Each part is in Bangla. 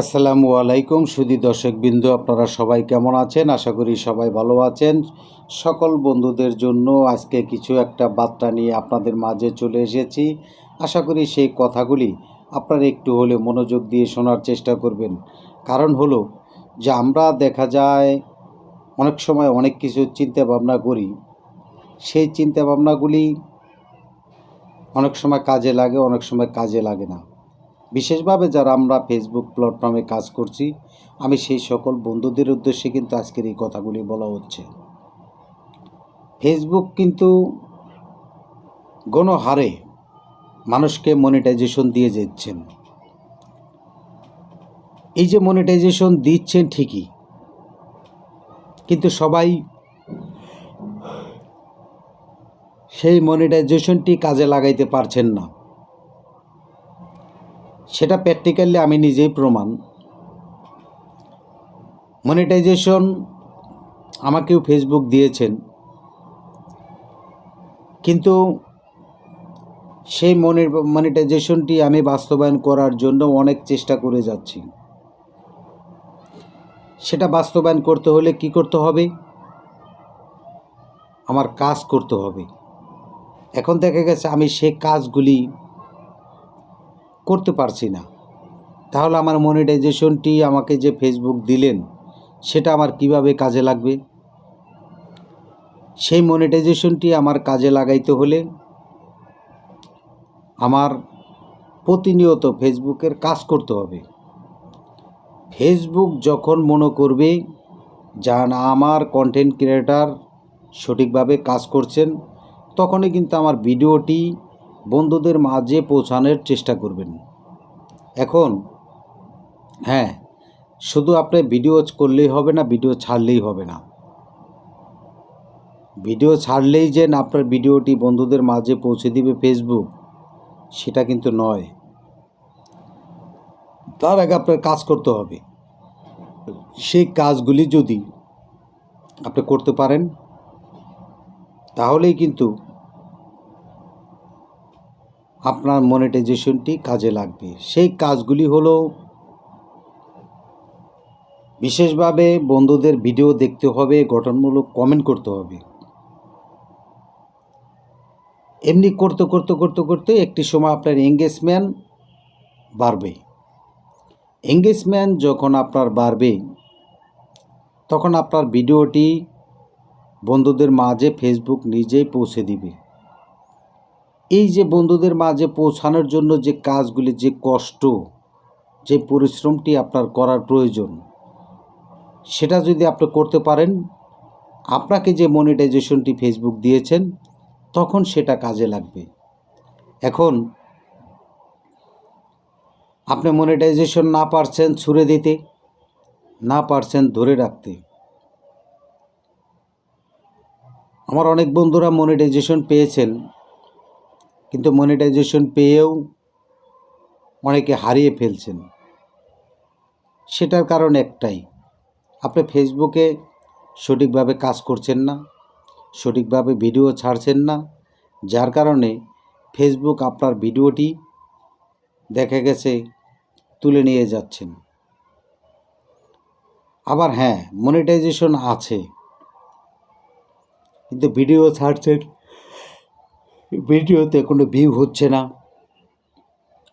আসসালামু আলাইকুম সুদী দর্শক বিন্দু আপনারা সবাই কেমন আছেন? আশা করি সবাই ভালো আছেন। সকল বন্ধুদের জন্য আজকে কিছু একটা বার্তা নিয়ে আপনাদের মাঝে চলে এসেছি। আশা করি সেই কথাগুলি আপনারা একটু হলে মনোযোগ দিয়ে শোনার চেষ্টা করবেন। কারণ হলো যে আমরা দেখা যায় অনেক সময় অনেক কিছু চিন্তা ভাবনা করি। সেই চিন্তা ভাবনাগুলি অনেক সময় কাজে লাগে, অনেক সময় কাজে লাগে না। বিশেষভাবে যারা আমরা ফেসবুক প্ল্যাটফর্মে কাজ করছি, আমি সেই সকল বন্ধুদের উদ্দেশ্যে কিন্তু আজকের এই কথাগুলি বলা হচ্ছে। ফেসবুক কিন্তু গণহারে মানুষকে মনিটাইজেশন দিয়ে যাচ্ছেন। এই যে মনিটাইজেশন দিচ্ছেন ঠিকই, কিন্তু সবাই সেই মনিটাইজেশনটি কাজে লাগাইতে পারছেন না। সেটা প্র্যাকটিক্যালি আমি নিজেই প্রমাণ। মনিটাইজেশন আমাকেও ফেসবুক দিয়েছেন। কিন্তু সেই মনি মনিটাইজেশনটি আমি বাস্তবায়ন করার জন্য অনেক চেষ্টা করে যাচ্ছি। সেটা বাস্তবায়ন করতে হলে কি করতে হবে? আমার কাজ করতে হবে। এখন দেখা গেছে আমি সেই কাজগুলি করতে পারছি না। তাহলে আমার মনিটাইজেশনটি আমাকে যে ফেসবুক দিলেন, সেটা আমার কীভাবে কাজে লাগবে? সেই মনিটাইজেশনটি আমার কাজে লাগাইতে হলে আমার প্রতিনিয়ত ফেসবুকের কাজ করতে হবে। ফেসবুক যখন মনে করবে যা না আমার কন্টেন্ট ক্রিয়েটার সঠিকভাবে কাজ করছেন, তখনই কিন্তু আমার ভিডিওটি বন্ধুদের মাঝে পৌঁছানোর চেষ্টা করবেন। এখন হ্যাঁ শুধু আপনি ভিডিও করলেই হবে না ভিডিও ছাড়লেই হবে না। ভিডিও ছাড়লেই যে আপনার ভিডিওটি বন্ধুদের মাঝে পৌঁছে দিবে ফেসবুক সেটা কিন্তু নয়। তার আগে আপনার কাজ করতে হবে। সেই কাজগুলি যদি আপনি করতে পারেন, তাহলেই কিন্তু আপনার মনিটাইজেশনটি কাজে লাগবে। সেই কাজগুলি হলো বিশেষভাবে বন্ধুদের ভিডিও দেখতে হবে, গঠনমূলক কমেন্ট করতে হবে। এমনি করতে করতে করতে করতে একটি সময় আপনার এঙ্গেজমেন্ট বাড়বে। এঙ্গেজমেন্ট যখন আপনার বাড়বে, তখন আপনার ভিডিওটি বন্ধুদের মাঝে ফেসবুক নিজেই পৌঁছে দিবে। এই যে বন্ধুদের মাঝে পৌঁছানোর জন্য যে কাজগুলি, যে কষ্ট, যে পরিশ্রমটি আপনার করার প্রয়োজন, সেটা যদি আপনি করতে পারেন, আপনাকে যে মনিটাইজেশনটি ফেসবুক দিয়েছেন, তখন সেটা কাজে লাগবে। এখন আপনি মনিটাইজেশন না পারছেন ছুড়ে দিতে, না পারছেন ধরে রাখতে, আমার অনেক বন্ধুরা মনিটাইজেশন পেয়েছেন কিন্তু মনিটাইজেশন পেয়েও অনেকে হারিয়ে ফেলছেন। সেটার কারণ একটাই, আপনি ফেসবুকে সঠিকভাবে কাজ করছেন না, সঠিকভাবে ভিডিও ছাড়ছেন না, যার কারণে ফেসবুক আপনার ভিডিওটি দেখা গেছে, তুলে নিয়ে যাচ্ছেন। আবার হ্যাঁ মনিটাইজেশন আছে, কিন্তু ভিডিও ছাড়ছেন ভিডিওতে কোনো ভিউ হচ্ছে না।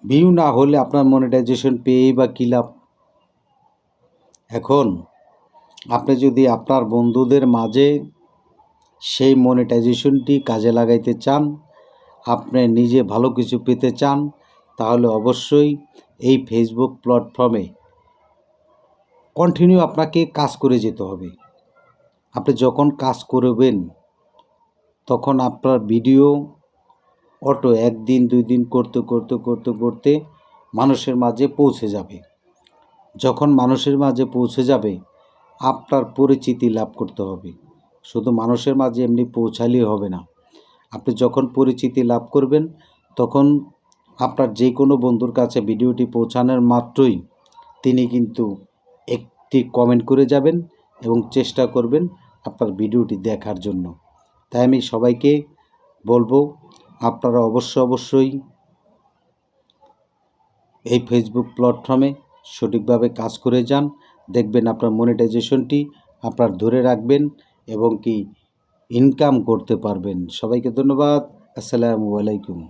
ভিউ না হলে আপনার মনিটাইজেশন পেয়েই বা কী লাভ? এখন আপনি যদি আপনার বন্ধুদের মাঝে সেই মনিটাইজেশনটি কাজে লাগাইতে চান, আপনি নিজে ভালো কিছু পেতে চান, তাহলে অবশ্যই এই ফেসবুক প্ল্যাটফর্মে কন্টিনিউ আপনাকে কাজ করে যেতে হবে। আপনি যখন কাজ করবেন, তখন আপনার ভিডিও অটো একদিন দুই দিন করতে করতে করতে করতে মানুষের মাঝে পৌঁছে যাবে। যখন মানুষের মাঝে পৌঁছে যাবে, আপনার পরিচিতি লাভ করতে হবে। শুধু মানুষের মাঝে এমনি পৌঁছালেই হবে না। আপনি যখন পরিচিতি লাভ করবেন, তখন আপনার যে কোনো বন্ধুর কাছে ভিডিওটি পৌঁছানোর মাত্রই তিনি কিন্তু একটি কমেন্ট করে যাবেন এবং চেষ্টা করবেন আপনার ভিডিওটি দেখার জন্য। তাই আমি সবাইকে বলব আপনারা অবশ্য অবশ্যই এই ফেসবুক প্ল্যাটফর্মে সঠিকভাবে কাজ করে যান, দেখবেন আপনার মনিটাইজেশনটি আপনার ধরে রাখবেন এবং কি ইনকাম করতে পারবেন। সবাইকে ধন্যবাদ, আসসালামু আলাইকুম।